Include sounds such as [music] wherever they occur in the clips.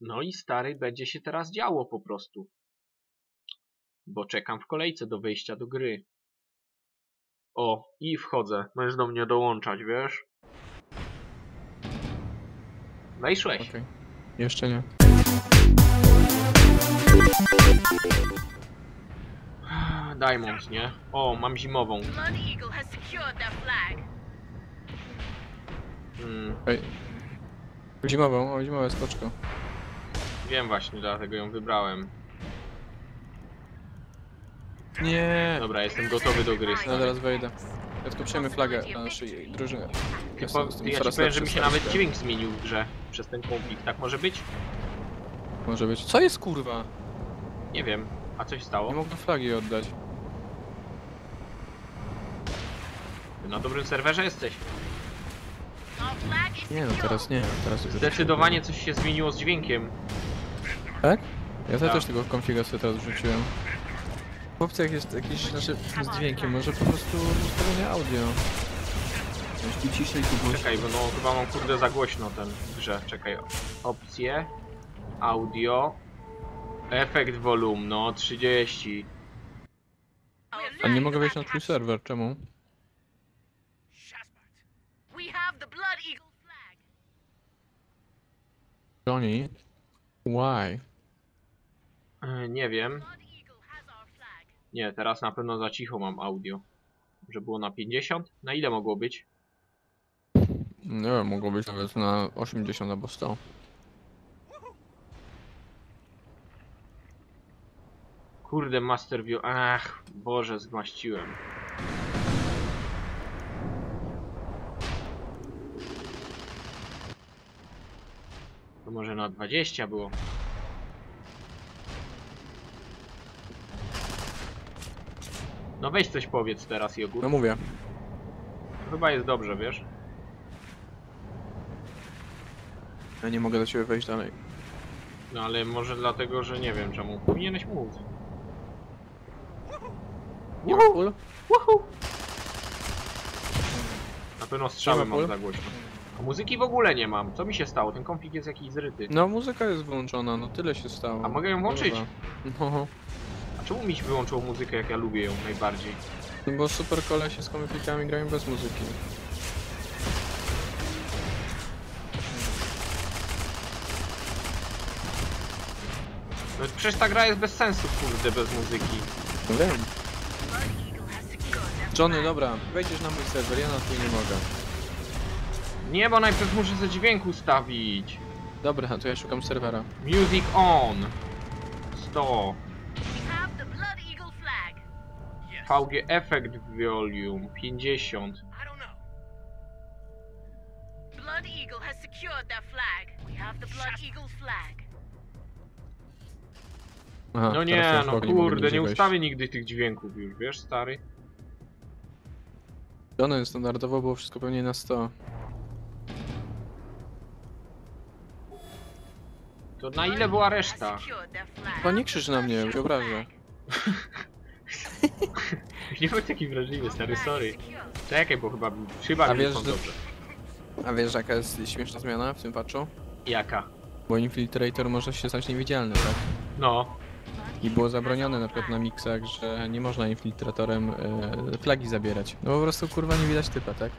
No i stary, będzie się teraz działo po prostu. Bo czekam w kolejce do wejścia do gry. O, i wchodzę. Możesz do mnie dołączać, wiesz? Wejszłeś. Okej. Jeszcze nie. [sighs] Diamond, nie? O, mam zimową. Blood Eagle has secured their flag. Mm, Ej. Zimową, o zimowe skoczko. Wiem właśnie, dlatego ją wybrałem. Nie. Dobra, jestem gotowy do gry. No stary. zaraz wejdę. Ja tylko przejmę flagę na naszej drużyny. Ty po, ty, ja ci powiem, że mi się nawet dźwięk zmienił w grze przez ten konflikt. Tak może być? Może być. Co jest kurwa? Nie wiem. A coś stało? Nie mogę flagi oddać. Ty na dobrym serwerze jesteś. Nie no, teraz nie. Teraz dopiero Zdecydowanie coś się zmieniło z dźwiękiem. Tak? Ja Tak. też tego konfiga sobie teraz wrzuciłem. W opcjach jest jakiś, znaczy z dźwiękiem, może po prostu ustawienie audio. Jeśli ciszej to głośno. Czekaj, bo no chyba mam kurde za głośno ten w grze. Czekaj. Opcje. Audio. Efekt volume, no 30. Our A nie mogę wejść na twój serwer, czemu? Johnny? Why? Yy, nie wiem. Nie, teraz na pewno za cicho mam audio. Że było na 50? Na ile mogło być? Nie wiem, mogło być nawet na 80 albo 100. Kurde, Master View. Ach, Boże, zmaściłem. Może na 20 było. No weź coś powiedz teraz, Jogur. No mówię. Chyba jest dobrze, wiesz? Ja nie mogę do ciebie wejść dalej. No ale może dlatego, że nie wiem czemu. Powinieneś móc. Nie ma pól? Na pewno strzały Nie ma mam za głośno. A muzyki w ogóle nie mam. Co mi się stało? Ten konfig jest jakiś zryty. No muzyka jest wyłączona, no tyle się stało. A mogę ją włączyć? No, A czemu mi się wyłączyło muzykę, jak ja lubię ją najbardziej? no bo super kolesie z komikami grają bez muzyki. No przecież ta gra jest bez sensu, kurde, bez muzyki. No wiem. Johnny, dobra, wejdziesz na mój serwer, ja na twój nie mogę. Nie, bo najpierw muszę ze dźwięku ustawić. Dobra, to ja szukam serwera. Music on. 100. We have the Blood Eagle flag. VG Effect Volume 50. Blood Eagle has secured their flag. We have the Blood Eagle flag. Aha, No nie, no kurde, nie ustawię nigdy tych dźwięków już, wiesz, stary? Johnny, standardowo było wszystko pewnie na 100. To na ile była reszta? Chyba nie krzyż na mnie, już się obrażę. [laughs] Nie bądź taki wrażliwy, stary, sorry. Czekaj, bo chyba, chyba A wiesz, że- dobrze. A wiesz jaka jest śmieszna zmiana w tym patchu? Jaka? Bo Infiltrator może się stać niewidzialny, tak? No, I było zabronione na przykład na miksach, że nie można infiltratorem e, flagi zabierać. No po prostu kurwa nie widać typa, tak?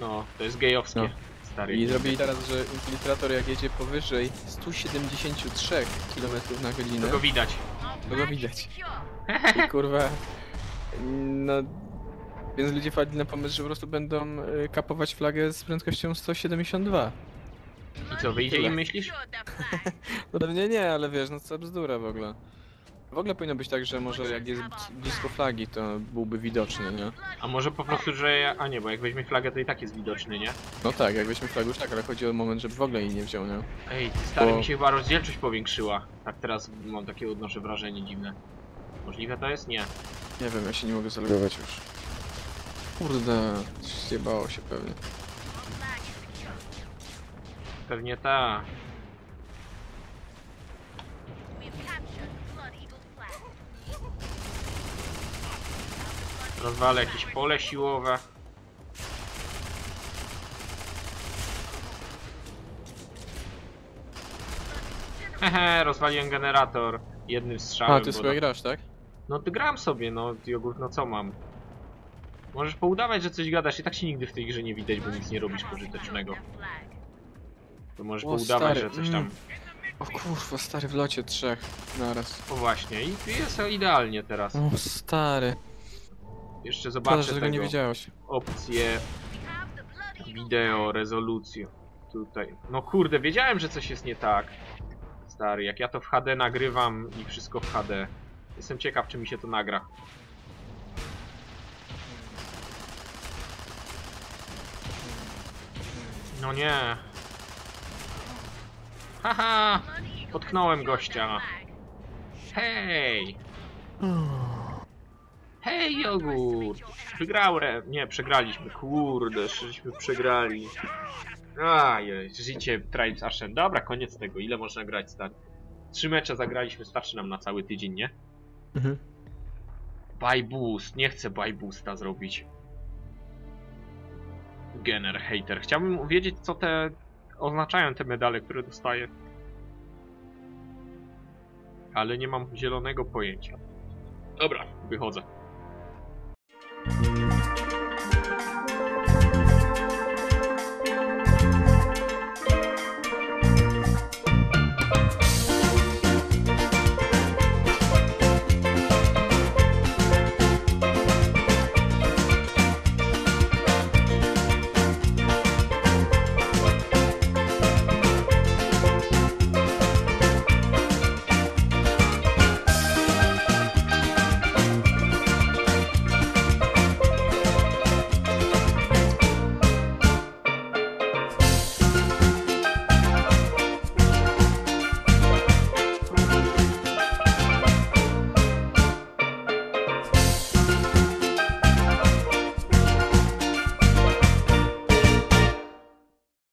no, to jest gejowskie, No. Stary. I zrobili teraz, że infiltrator jak jedzie powyżej 173 km na godzinę, To go widać. to go widać. [laughs] I kurwa... No... Więc ludzie wpadli na pomysł, że po prostu będą e, kapować flagę z prędkością 172. I co, wyjdzie im, myślisz? [laughs] No pewnie nie, ale wiesz, no co bzdura w ogóle. W ogóle powinno być tak, że może jak jest blisko flagi, to byłby widoczny, nie? A może po prostu, że ja... A nie, bo jak weźmie flagę, to i tak jest widoczny, nie? No tak, jak weźmy flagę już tak, ale chodzi o moment, żeby w ogóle jej nie wziął, nie? Ej, stary, Bo- mi się chyba rozdzielczość powiększyła. Tak teraz mam takie odnoszę wrażenie dziwne. Możliwe to jest? Nie. Nie wiem, ja się nie mogę zalogować już. Kurde, zjebało się pewnie. Pewnie ta. Rozwalę jakieś pole siłowe. Hehe, rozwaliłem generator jednym strzałem. A, ty sobie no, grasz, tak? no ty gram sobie, no jogurt, no co mam? Możesz poudawać, że coś gadasz i tak się nigdy w tej grze nie widać, bo nic nie robisz pożytecznego. To możesz O, poudawać, stary, że coś tam... mm. O kurwa, stary, w locie trzech naraz. O właśnie, i jest idealnie teraz. O, stary. Jeszcze Szkoda, zobaczę że tego nie widziałeś. opcję wideo, rezolucję. Tutaj. No kurde, wiedziałem, że coś jest nie tak. Stary, jak ja to w HD nagrywam i wszystko w HD. Jestem ciekaw, czy mi się to nagra. No nie. Haha! Potknąłem gościa. Hej! Hej, jogurt! Wygrałem! Nie, przegraliśmy. Kurde, żeśmy przegrali. Ajej, życie Tribes Ashen. Dobra, koniec tego. Ile można grać, stary? Trzy mecze zagraliśmy, starczy nam na cały tydzień, nie? Mhm. Buy boost. Nie chcę buy boosta zrobić. Gener hater. Chciałbym wiedzieć, co te oznaczają te medale, które dostaję. Ale nie mam zielonego pojęcia. Dobra, wychodzę. Thank you.